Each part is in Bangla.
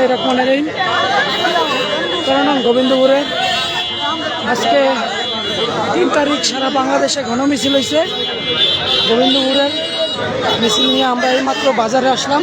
বিসমিল্লাহ রহমান রহিম কারণ গোবিন্দপুরের আজকে তিন তারিখ সারা বাংলাদেশে ঘন মিছিল হয়েছে গোবিন্দপুরের মিছিল নিয়ে আমরা এইমাত্র বাজারে আসলাম।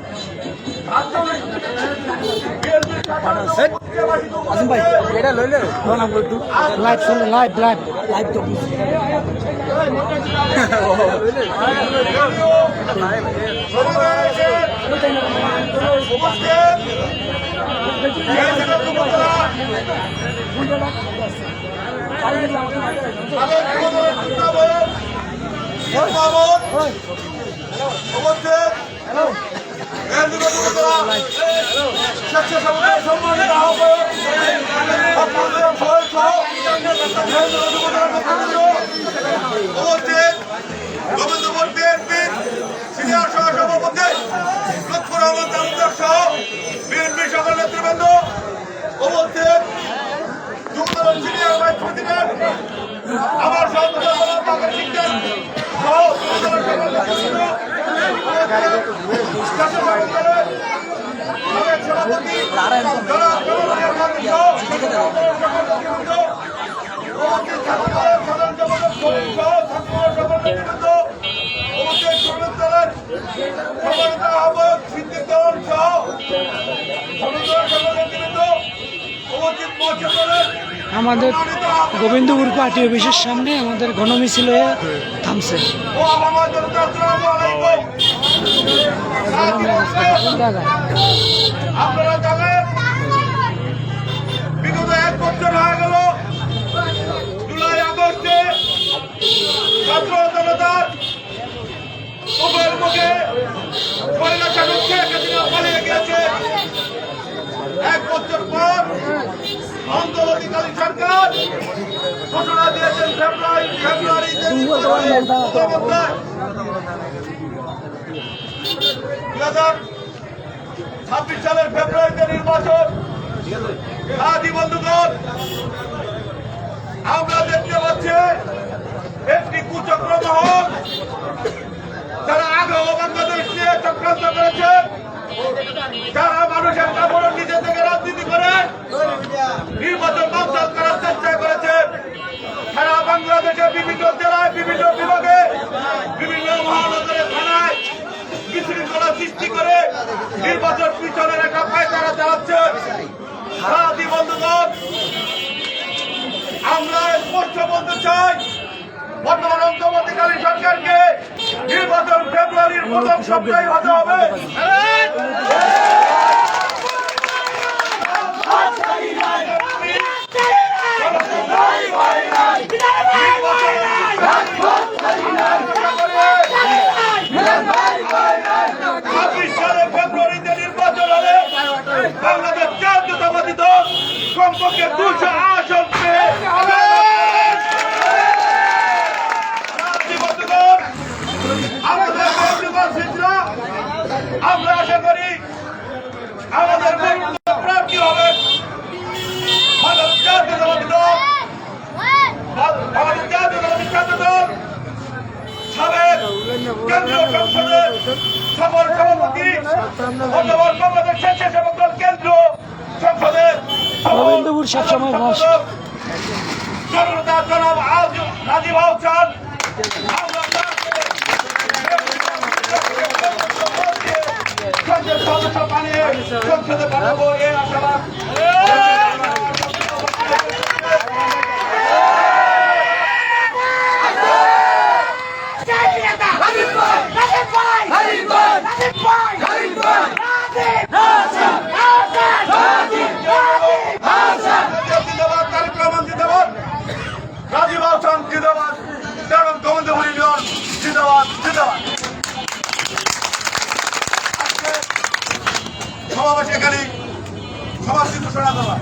আসিম ভাই এটা লইলে একটু লাইভ শুনে লাইভ লাইভ লাইভ তো সম্মানিত গোবিন্দপুর বিএনপির সিনিয়র সহসভাপতি লক্ষ্য রহমান তালুকদার সহ বিএনপি সকল নেতৃবৃন্দ উপস্থিত সিনিয়র ভাইস প্রেসিডেন্ট আমার সহযোগিতা সহ সভাপতি সহ আমাদের গোবিন্দপুর পার্টি অফিসের সামনে আমাদের গণমিছিল হয়ে থামছে। আপনারা জানেন বিগত এক বছর হয়ে গেল ছাত্র জনতার মুখের মুখে পরিণাশা হচ্ছে হাসিনা পালিয়ে গেছে এক বছর পর অন্তর্বর্তীকালীন সরকার ঘোষণা দিয়েছেন, ফেব্রুয়ারি ফেব্রুয়ারিতে দুই হাজার ছাব্বিশ সালের ফেব্রুয়ারিতে নির্বাচন। বন্ধুগণ, আমরা দেখতে পাচ্ছি একটি কুচক্র মহল যারা আগেও বাংলাদেশ নিয়ে চক্রান্ত করেছে, যারা মানুষের কাপড় নিজে থেকে রাজনীতি করে, নির্বাচন বাঞ্চাল করার চেষ্টা করেছে, সারা বাংলাদেশে বিভিন্ন জেলায়, বিভিন্ন বিভাগে, বিভিন্ন মহানগরের থানায় বিশৃঙ্খলা সৃষ্টি করে নির্বাচন পিছনের একটা পায়তারা চালাচ্ছে। সারাদি বন্ধুগণ, আমরা স্পষ্ট বলতে চাই বর্তমান অন্তর্বর্তীকালীন সরকারকে নির্বাচন ফেব্রুয়ারির প্রথম সপ্তাহে হতে হবে। ফেব্রুয়ারিতে নির্বাচন হলে বাংলাদেশ জাতীয়তাবাদী দল কমপক্ষে দুশো আমরা আশা করি আমাদের প্রার্থী হবে। বাংলাদেশ জাতীয়তাবাদী দল আমাদের জাতীয়তাবাদী ছাত্র দল। সাবেক কেন্দ্রীয় সংসদের সফল সভাপতি বর্তমান বাংলাদেশ স্বেচ্ছাসেবক দল কেন্দ্র সংসদের গোবিন্দপুর সবসময় বস। জনতা জনাব রাজীব আহসান। আমরা তাকে সংসদ সদস্য বানিয়ে সংসদে পাঠাবো এই আশাবাদ। সমাবেশে এখানে সমাজ ঘোষণা দেওয়া।